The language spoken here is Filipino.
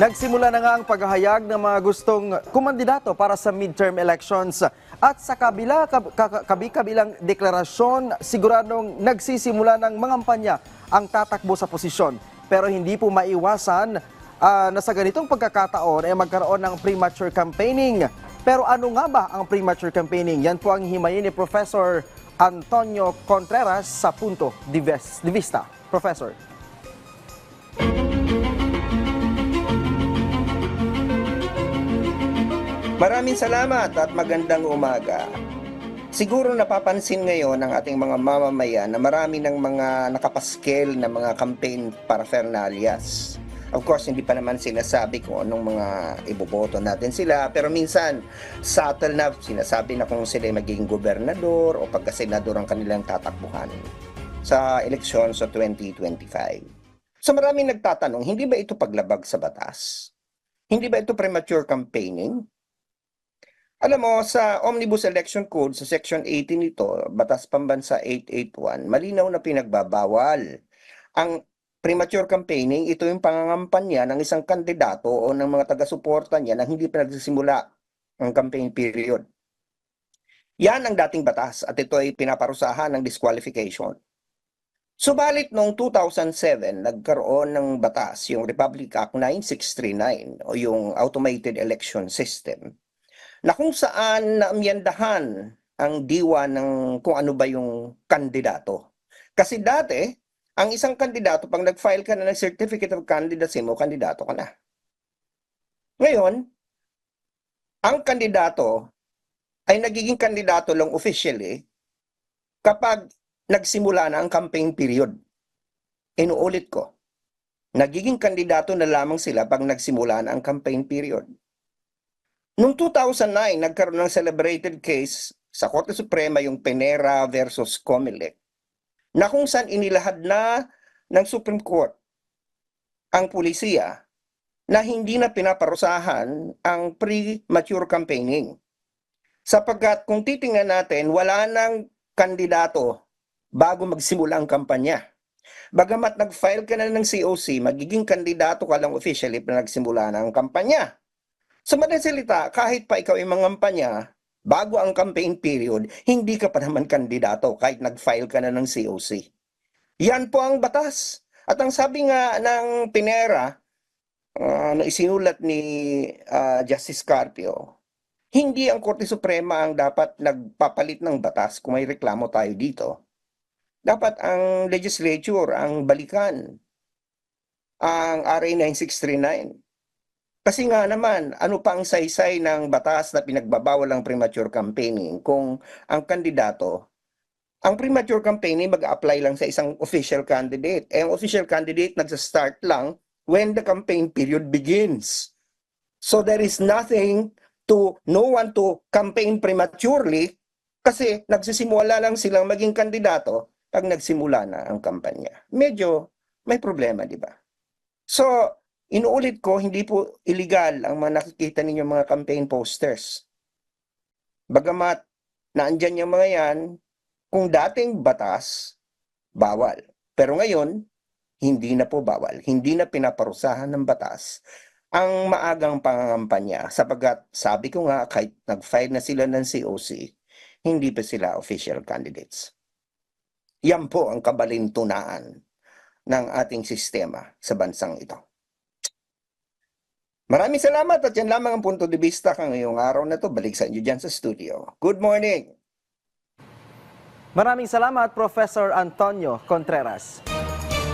Nagsimula na nga ang paghahayag ng mga gustong kumandidato para sa midterm elections. At sa kabila, kab- ka- kabi-kabilang deklarasyon, siguradong nagsisimula ng mga kampanya ang tatakbo sa posisyon. Pero hindi po maiwasan ah, na sa ganitong pagkakataon ay magkaroon ng premature campaigning. Pero ano nga ba ang premature campaigning? Yan po ang himayin ni Professor Antonio Contreras sa Punto de Vista. Professor. Maraming salamat at magandang umaga. Siguro napapansin ngayon ng ating mga mamamayan na marami ng mga nakapaskel na mga campaign paraphernalias. Of course, hindi pa naman sinasabi kung anong mga iboboto natin sila. Pero minsan, subtle na sinasabi na kung sila magiging gobernador o pagka-senador ang kanilang tatakbuhan sa eleksyon sa 2025. So maraming nagtatanong, hindi ba ito paglabag sa batas? Hindi ba ito premature campaigning? Alam mo, sa Omnibus Election Code, sa Section 18 nito, Batas Pambansa 881, malinaw na pinagbabawal. Ang premature campaigning, ito yung pangangampanya ng isang kandidato o ng mga taga-suporta niya na hindi pa nagsisimula ang campaign period. Yan ang dating batas at ito ay pinaparusahan ng disqualification. Subalit noong 2007, nagkaroon ng batas, yung Republic Act 9639 o yung Automated Election System, na kung saan naamyandahan ang diwa ng kung ano ba yung kandidato. Kasi dati, ang isang kandidato, pag nag-file ka na ng Certificate of Candidacy mo, kandidato ka na. Ngayon, ang kandidato ay nagiging kandidato lang officially kapag nagsimula na ang campaign period. Inuulit ko, nagiging kandidato na lamang sila pag nagsimula na ang campaign period. Noong 2009, nagkaroon ng celebrated case sa Korte Suprema yung Penera versus Comelec na kung saan inilahad na ng Supreme Court ang pulisiya na hindi na pinaparusahan ang premature campaigning. Sapagkat kung titingnan natin, wala nang kandidato bago magsimula ang kampanya. Bagamat nag-file ka na ng COC, magiging kandidato ka lang officially pag nagsimula na ang kampanya. Sa madaling kahit pa ikaw ay mangampanya, bago ang campaign period, hindi ka pa naman kandidato kahit nag-file ka na ng COC. Yan po ang batas. At ang sabi nga ng Pinera, ah, na isinulat ni ah, Justice Carpio, hindi ang Korte Suprema ang dapat nagpapalit ng batas kung may reklamo tayo dito. Dapat ang legislature ang balikan ang RA 9639. Kasi nga naman, ano pa ang saysay ng batas na pinagbabawal ang premature campaigning kung ang kandidato, ang premature campaigning mag-apply lang sa isang official candidate. Eh, ang official candidate nagsa-start lang when the campaign period begins. So there is nothing to, no one to campaign prematurely kasi nagsisimula lang silang maging kandidato pag nagsimula na ang kampanya. Medyo may problema, di ba? So, Inuulit ko, hindi po illegal ang mga nakikita ninyo mga campaign posters. Bagamat naandyan yung mga yan, kung dating batas, bawal. Pero ngayon, hindi na po bawal. Hindi na pinaparusahan ng batas ang maagang pangangampanya sapagkat sabi ko nga kahit nag-file na sila ng COC, hindi pa sila official candidates. Yan po ang kabalintunaan ng ating sistema sa bansang ito. Maraming salamat at yan lamang ang punto de vista kang ngayong araw na to. Balik sa inyo dyan sa studio. Good morning! Maraming salamat, Professor Antonio Contreras.